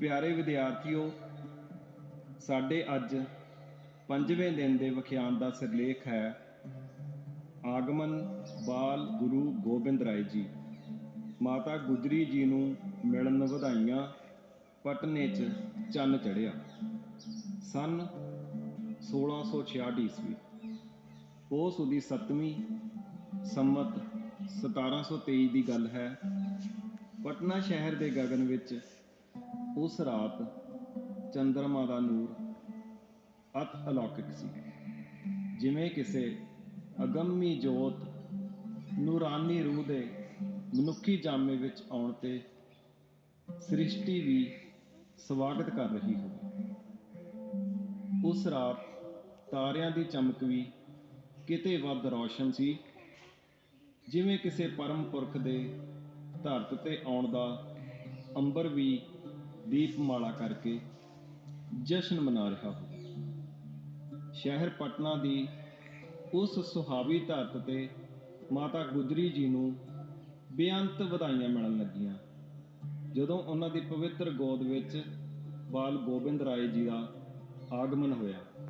ਪਿਆਰੇ ਵਿਦਿਆਰਥੀਓ, ਸਾਡੇ ਅੱਜ ਪੰਜਵੇਂ ਦਿਨ ਦੇ ਵਿਖਿਆਨ ਦਾ ਸਿਰਲੇਖ ਹੈ, ਆਗਮਨ ਬਾਲ ਗੁਰੂ ਗੋਬਿੰਦ ਰਾਏ ਜੀ। ਮਾਤਾ ਗੁਜਰੀ ਜੀ ਨੂੰ ਮਿਲਣ ਵਧਾਈਆਂ, ਪਟਨੇ 'ਚ ਚੰਨ ਚੜਿਆ ਸਨ 1666 ਈਸਵੀ। ਪੋਸ ਦੀ 7ਵੀਂ ਸੰਮਤ 1723 ਦੀ ਗੱਲ ਹੈ, ਪਟਨਾ ਸ਼ਹਿਰ ਦੇ ਗਗਨ ਵਿੱਚ ਉਸ ਰਾਤ ਚੰਦਰਮਾ ਦਾ ਨੂਰ ਅਤ ਅਲੌਕਿਕ ਸੀ। ਜਿਵੇਂ ਕਿਸੇ ਅਗੰਮੀ ਜੋਤ ਨੂਰਾਨੀ ਰੂਹ ਦੇ ਮਨੁੱਖੀ ਜਾਮੇ ਵਿੱਚ ਆਉਣ ਤੇ ਸ੍ਰਿਸ਼ਟੀ ਵੀ ਸਵਾਗਤ ਕਰ ਰਹੀ ਹੋਵੇ। ਉਸ ਰਾਤ ਤਾਰਿਆਂ ਦੀ ਚਮਕ ਵੀ ਕਿਤੇ ਵੱਧ ਰੌਸ਼ਨ ਸੀ। ਜਿਵੇਂ ਕਿਸੇ ਪਰਮ ਪੁਰਖ ਦੇ ਧਰਤ ਤੇ ਆਉਣ ਦਾ ਅੰਬਰ ਵੀ ਦੀਪਮਾਲਾ ਕਰਕੇ ਜਸ਼ਨ ਮਨਾ ਰਿਹਾ ਹੋਵੇ ਸ਼ਹਿਰ ਪਟਨਾ ਦੀ ਉਸ ਸੁਹਾਵੀ ਧਰਤ ਤੇ ਮਾਤਾ ਗੁਜਰੀ ਜੀ ਨੂੰ ਬੇਅੰਤ ਵਧਾਈਆਂ ਮਿਲਣ ਲੱਗੀਆਂ। ਜਦੋਂ ਉਹਨਾਂ ਦੀ ਪਵਿੱਤਰ ਗੋਦ ਵਿੱਚ ਬਾਲ ਗੋਬਿੰਦ ਰਾਏ ਜੀ ਦਾ ਆਗਮਨ ਹੋਇਆ।